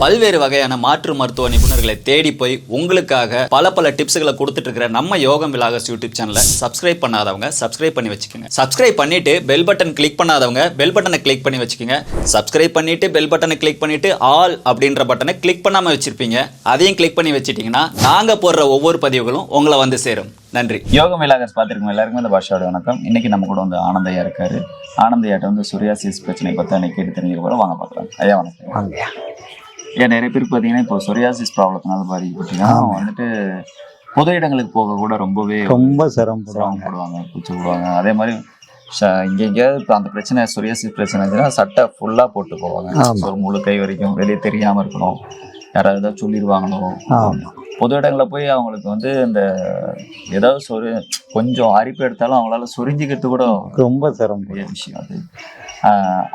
பல்வேறு வகையான மாற்று மருத்துவ நிபுணர்களை தேடி போய் உங்களுக்காக பல பல டிப்ஸ்களை கொடுத்துட்டு இருக்கிற நம்ம யோகம் விலாகஸ் யூடியூப் சேனலை சப்ஸ்கிரைப் பண்ணாதவங்க சப்ஸ்கிரைப் பண்ணி வச்சுக்கோங்க. சப்ஸ்கிரைப் பண்ணிட்டு பெல் பட்டன் கிளிக் பண்ணாதவங்க பெல் பட்டனை கிளிக் பண்ணி வச்சுக்கோங்க. சப்ஸ்கிரைப் பண்ணிட்டு பெல் பட்டனை கிளிக் பண்ணிட்டு ஆல் அப்படின்ற பட்டனை கிளிக் பண்ணாம வச்சிருப்பீங்க. அதையும் கிளிக் பண்ணி வச்சிட்டீங்கன்னா நாங்க போடுற ஒவ்வொரு பதிவுகளும் உங்களை வந்து சேரும். நன்றி. யோகம் விலாகஸ் பார்த்துருக்கோம் எல்லாருக்குமே இந்த பாஷாவோட வணக்கம். இன்னைக்கு நம்ம கூட வந்து ஆனந்தையா இருக்காரு. ஆனந்தையாட்ட வந்து சொரியாசிஸ் பிரச்சனை பற்றி அன்னைக்கு கேட்டு தெரிஞ்சுக்க போகிறோம் வாங்க பார்க்கலாம். ஐயா வணக்கம். ஏன் நிறைய பேருக்கு பார்த்தீங்கன்னா இப்போ சொரியாசிஸ் ப்ராப்ளத்தினால பாதிக்கப்பட்டீங்கன்னா வந்துட்டு பொது இடங்களுக்கு போக கூட ரொம்பவே ரொம்ப சிரமப்படுவாங்க. கூச்சு விடுவாங்க அதே மாதிரி இங்க எங்கேயாவது இப்போ அந்த பிரச்சனை சொரியாசிஸ் பிரச்சனை இருந்துச்சுன்னா சட்டை ஃபுல்லாக போட்டு போவாங்க. ஒரு முழு கை வரைக்கும் வெளியே தெரியாம இருக்கணும். யாராவது ஏதாவது சொல்லிடுவாங்களோ. பொது இடங்களில் போய் அவங்களுக்கு வந்து இந்த ஏதாவது சொரு கொஞ்சம் அரிப்பு எடுத்தாலும் அவங்களால சொரிஞ்சிக்கிறது கூட ரொம்ப பெரிய விஷயம் அது.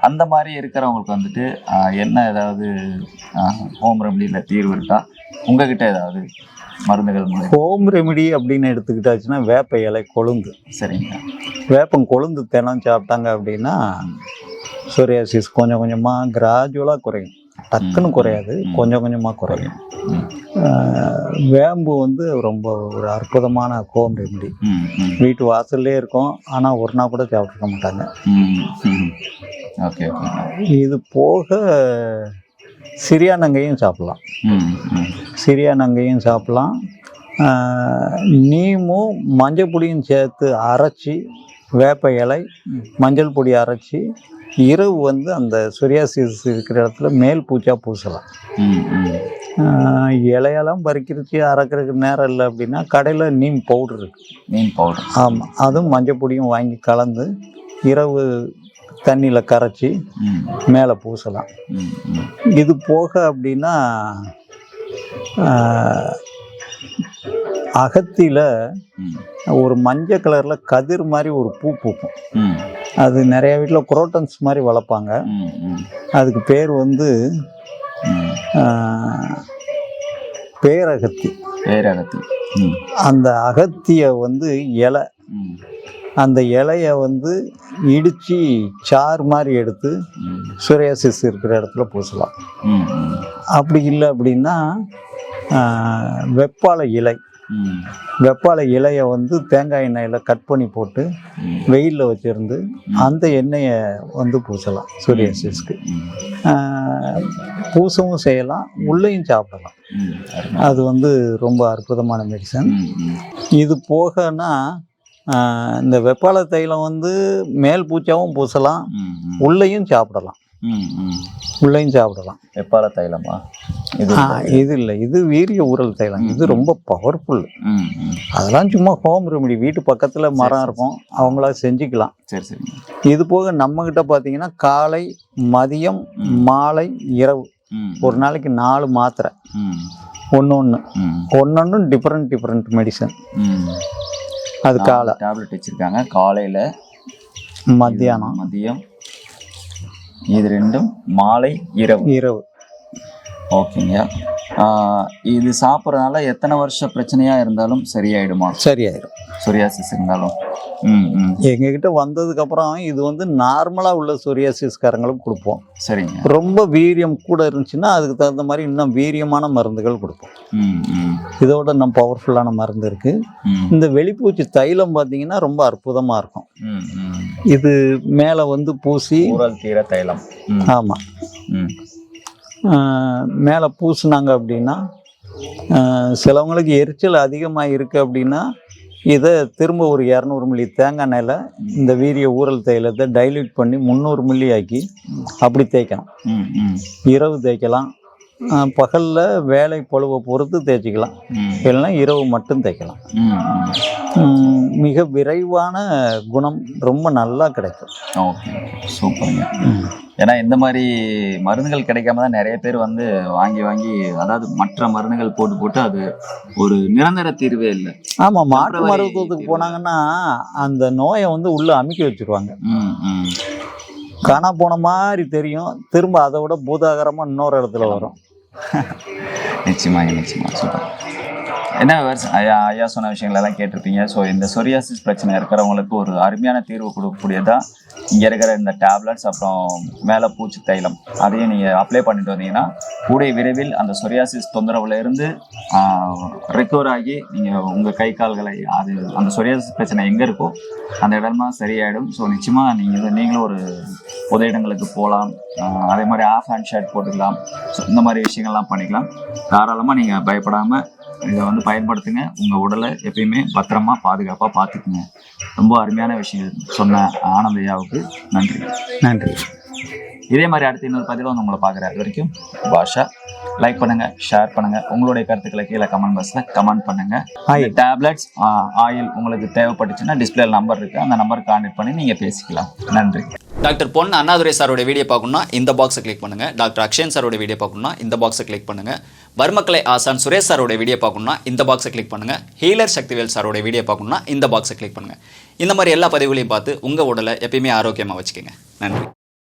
அந்த மாதிரி இருக்கிறவங்களுக்கு வந்துட்டு என்ன ஏதாவது ஹோம் ரெமடியில் தீர்வு இருக்கா? உங்ககிட்ட ஏதாவது மருந்துகள் ஹோம் ரெமெடி அப்படின்னு எடுத்துக்கிட்டாச்சுன்னா வேப்ப இலை கொழுந்து. சரிங்க. வேப்பம் கொழுந்து தினம் சாப்பிட்டாங்க அப்படின்னா சொரியாசிஸ் கொஞ்சம் கொஞ்சமாக கிராஜுவலாக குறையும். டக்குன்னு குறையாது. கொஞ்சம் கொஞ்சமாக குறையும். வேம்பு வந்து ரொம்ப ஒரு அற்புதமான ஹோம் ரெமெடி. வீட்டு வாசல்லே இருக்கும். ஆனால் ஒரு நாள் கூட சாப்பிட்ருக்க மாட்டாங்க. ஓகே இது போக சிறியானங்கையும் சாப்பிடலாம். ம், ம், சிறியானங்கையும் சாப்பிடலாம். நீமும் மஞ்சள் பொடியும் சேர்த்து அரைச்சி வேப்ப இலை மஞ்சள் பொடி அரைச்சி இரவு வந்து அந்த சொரியாசிஸ் இருக்கிற இடத்துல மேல் பூச்சா பூசலாம். இலையெல்லாம் பறிக்கிறதுக்கு அரைக்கிறதுக்கு நேரம் இல்லை அப்படின்னா கடையில் நீம் பவுடர் இருக்கு. மீன் பவுடர் ஆமாம் அதுவும் மஞ்சள் பொடியும் வாங்கி கலந்து இரவு தண்ணியில் கரைச்சி மேலே பூசலாம். இது போக அப்படின்னா அகத்தியில் ஒரு மஞ்சள் கலரில் கதிர் மாதிரி ஒரு பூ பூக்கும். அது நிறைய வீட்டில் குரோட்டன்ஸ் மாதிரி வளர்ப்பாங்க. அதுக்கு பேர் வந்து பேரகத்தி. பேரகத்தி. அந்த அகத்தியை வந்து இலை. அந்த இலைய வந்து இடித்து சாறு மாதிரி எடுத்து ம், சூரியாசிஸ் இருக்கிற இடத்துல பூசலாம். அப்படி இல்லை அப்படின்னா வெப்பாலை இலை. வெப்பாலை இலையை வந்து தேங்காய் எண்ணெயில் கட் பண்ணி போட்டு. வெயிலில் வச்சுருந்து அந்த எண்ணெயை வந்து பூசலாம் சூரியாசிஸ்க்கு பூசவும் செய்யலாம் உள்ளேயும் சாப்பிடலாம். அது வந்து ரொம்ப அற்புதமான மெடிசன் இது போகனா இந்த வெப்பாலை தைலம் வந்து மேல் பூச்சாவும் பூசலாம் உள்ளேயும் சாப்பிடலாம். உள்ளேயும் சாப்பிடலாம். வெப்பால தைலமா? இது இல்லை. இது வீரிய ஊரல் தைலம். இது ரொம்ப பவர்ஃபுல். அதெல்லாம் சும்மா ஹோம் ரெமெடி வீட்டு பக்கத்தில் மரம் இருக்கும். அவங்களா செஞ்சுக்கலாம். சரி சரி. இது போக நம்மக்கிட்ட பார்த்தீங்கன்னா காலை மதியம் மாலை இரவு. ஒரு நாளைக்கு நாலு மாத்திரை. ஒன்று ஒன்று ஒன்று ஒன்று டிஃப்ரெண்ட் டிஃப்ரெண்ட் மெடிசன். அது காலை. டேப்லெட் வச்சிருக்காங்க. காலையில மத்தியானம். மதியம். இது ரெண்டும் மாலை இரவு. இரவு. ஓகேங்க. இது சாப்பிட்றதுனால எத்தனை வருஷ பிரச்சனையா இருந்தாலும் சரியாயிடுமா? சரியாயிடும். சொரியாசிஸ் இருந்தாலும். ம் ம். எங்ககிட்ட வந்ததுக்கப்புறம் இது வந்து நார்மலாக உள்ள சொரியாசிஸ்காரங்களுக்கு கொடுப்போம். சரிங்க. ரொம்ப வீரியம் கூட இருந்துச்சுன்னா அதுக்கு தகுந்த மாதிரி இன்னும் வீரியமான மருந்துகள் கொடுப்போம். இதோட இன்னும் பவர்ஃபுல்லான மருந்து இருக்குது இந்த வெளிப்பூச்சி தைலம் பார்த்தீங்கன்னா ரொம்ப அற்புதமாக இருக்கும். இது மேலே வந்து பூசி ஊரல் தீர தைலம். ஆமாம் ம். மேலே பூசுனாங்க அப்படின்னா சிலவங்களுக்கு எரிச்சல் அதிகமாக இருக்குது அப்படின்னா இதை திரும்ப ஒரு இரநூறு மில்லி தேங்காய் எண்ணெயில் இந்த வீரிய ஊறல் தைலத்தை டைல்யூட் பண்ணி முந்நூறு மில்லி ஆக்கி அப்படி தேய்க்கணும் ம் ம். இரவு தேய்க்கலாம். பகலில் வேலை பொழுவை பொறுத்து தேய்ச்சிக்கலாம். இல்லைன்னா இரவு மட்டும் தேய்க்கலாம். மிக விரைவான குணம் ரொம்ப நல்லா கிடைக்கும். ஓகே சூப்பருங்க. ஏன்னா இந்த மாதிரி மருந்துகள் கிடைக்காம தான் நிறைய பேர் வந்து வாங்கி வாங்கி அதாவது மற்ற மருந்துகள் போட்டு போட்டு அது ஒரு நிரந்தர தீர்வே இல்லை. ஆமாம் Temporary மருத்துவத்துக்கு. போனாங்கன்னா அந்த நோயை வந்து உள்ளே அமுக்கி வச்சிருவாங்க. காணா போன மாதிரி தெரியும். திரும்ப அதை விட பூதாகரமாக இன்னொரு இடத்துல வரும். நிச்சயமாக நிச்சயமா சூப்பர். என்ன விவரிச்சு ஐயா ஐயா சொன்ன விஷயங்கள் எல்லாம் கேட்டிருப்பீங்க. ஸோ இந்த சொரியாசிஸ் பிரச்சனை இருக்கிறவங்களுக்கு ஒரு அருமையான தீர்வு கொடுக்கக்கூடியதா இங்கே இருக்கிற இந்த டேப்லெட்ஸ் அப்புறம் மேலே பூச்சி தைலம் அதையும் நீங்கள் அப்ளை பண்ணிட்டு வந்தீங்கன்னா கூடிய விரைவில் அந்த சொரியாசிஸ் தொந்தரவுலேருந்து ரிக்கவர் ஆகி நீங்கள் உங்கள் கை கால்களை அது அந்த சொரியாசிஸ் பிரச்சனை எங்கே இருக்கோ அந்த இடமா சரியாயிடும். ஸோ நிச்சயமாக நீங்கள் நீங்களும் ஒரு பொது இடங்களுக்கு போகலாம். அதே மாதிரி ஆஃப் ஹேண்ட் ஷர்ட் போட்டுக்கலாம். ஸோ இந்த மாதிரி விஷயங்கள்லாம் பண்ணிக்கலாம். தாராளமாக நீங்கள் பயப்படாமல் இதை வந்து பயன்படுத்துங்க. உங்கள் உடலை எப்பயுமே பத்திரமா பாதுகாப்பாக பார்த்துக்குங்க. ரொம்ப அருமையான விஷயம் சொன்ன ஆனந்தையாவுக்கு நன்றி. நன்றி. இதே மாதிரி அடுத்த இன்னொரு பதிவில் வந்து உங்களை பார்க்குற அது வரைக்கும் பாஷா. லைக் பண்ணுங்க ஷேர் பண்ணுங்க. உங்களுடைய கருத்துக்களை கீழே கமெண்ட் பாக்ஸில் கமெண்ட் பண்ணுங்க. ஆயில். டேப்லெட்ஸ் ஆயில் உங்களுக்கு தேவைப்பட்டுச்சுன்னா டிஸ்பிளே நம்பர் இருக்கு. அந்த நம்பருக்கு கான்டெக்ட் பண்ணி நீங்கள் பேசிக்கலாம். நன்றி. டாக்டர் பொன் அண்ணாதுரை சாரோட வீடியோ பார்க்கணும்னா இந்த பாக்ஸை கிளிக் பண்ணுங்க. டாக்டர் அக்ஷயன் சாரோட வீடியோ பார்க்கணும்னா இந்த பாக்ஸை கிளிக் பண்ணுங்க. வர்மக்கலை ஆசான் சுரேஷ் சாரோட வீடியோ பார்க்கணும்னா இந்த பாக்ஸை கிளிக் பண்ணுங்க. ஹீலர் சக்திவேல் சாரோட வீடியோ பார்க்கணும்னா இந்த பாக்ஸை கிளிக் பண்ணுங்க. இந்த மாதிரி எல்லா பதிவுகளையும் பார்த்து உங்கள் உடலை எப்பயுமே ஆரோக்கியமாக வச்சுக்கோங்க. நன்றி.